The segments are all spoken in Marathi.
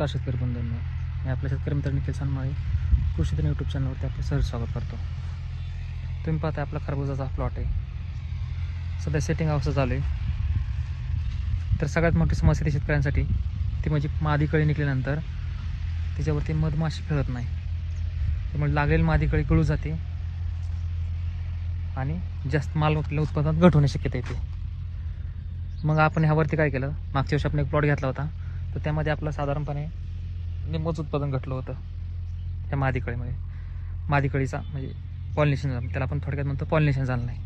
नमस्कार शेतकरी बंधूंनो. मी आपल्या शेतकरी मित्र निखिल सन्माळे कृषी दिन यूट्यूब चॅनलवरती आपलं सहज स्वागत करतो. तुम्ही पाहता आपला खरबुजाचा प्लॉट आहे. सध्या सेटिंग अवस्था चालू आहे. तर सगळ्यात मोठी समस्या ती शेतकऱ्यांसाठी ती म्हणजे मादी कळी निघल्यानंतर त्याच्यावरती मधमाशी फिरत नाही. त्यामुळे लागलेली मादी कळी गळू जाते आणि जास्त माल उत्पादनात घट होण्याची शक्यता येते मग आपण ह्यावरती काय केलं? मागच्या वर्षी आपण एक प्लॉट घेतला होता. तर त्यामध्ये आपलं साधारणपणे निम्मच उत्पादन घटलं होतं. त्या मादीकळीमध्ये मादीकळीचा म्हणजे पॉलिनेशन झालं. म्हणजे त्याला आपण थोडक्यात म्हणतो पॉलिनेशन झालं नाही.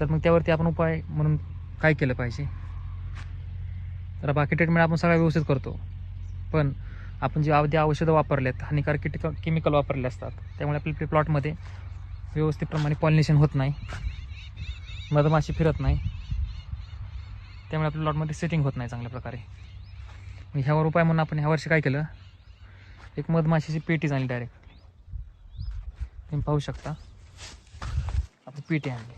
तर मग त्यावरती आपण उपाय म्हणून काय केलं पाहिजे? तर बाकी ट्रीटमेंट आपण सगळ्या व्यवस्थित करतो. पण आपण जे अवधी औषधं वापरलेत हानिकारक किट केमिकल वापरले असतात त्यामुळे आपल्या प्लॉटमध्ये व्यवस्थितप्रमाणे पॉलिनेशन होत नाही. मधमाशी फिरत नाही. त्यामुळे आपल्या प्लॉटमध्ये सेटिंग होत नाही चांगल्या प्रकारे. मग ह्यावर उपाय म्हणून आपण ह्या वर्षी काय केलं? एक मधमाशीची पेटी आणली डायरेक्ट तुम्ही पाहू शकता. आपण पेटी आणली.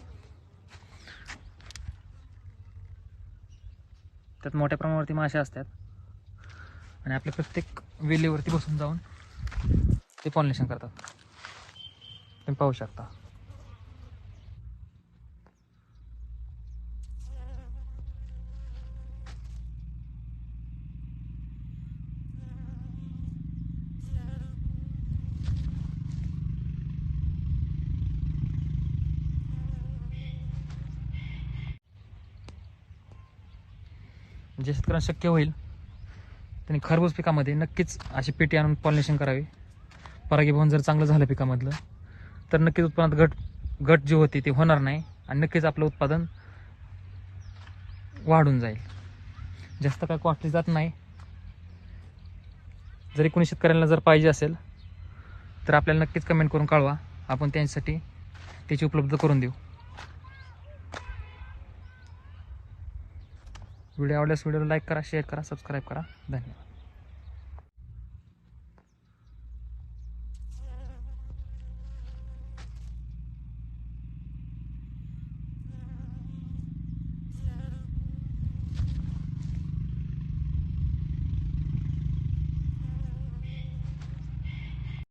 त्यात मोठ्या प्रमाणावरती मासे असतात. आणि आपल्या प्रत्येक वेलीवरती बसून जाऊन ते पॉलिनेशन करतात. तुम्ही पाहू शकता. जे शेतकऱ्यांना शक्य होईल त्यांनी खरबूज पिकामध्ये नक्कीच अशी पेटी आणून पॉलिनेशन करावी. परागीभवन जर चांगलं झालं पिकामधलं तर नक्कीच उत्पन्नात घट घट जी होती ती होणार नाही आणि नक्कीच आपलं उत्पादन वाढून जाईल. जास्त काय कॉस्टली जात नाही. जरी कोणी शेतकऱ्यांना जर पाहिजे असेल तर आपल्याला नक्कीच कमेंट करून कळवा. आपण त्यांच्यासाठी त्याची उपलब्ध करून देऊ. व्हिडिओ आवडल्यास व्हिडिओला लाईक करा शेअर करा सबस्क्राईब करा. धन्यवाद.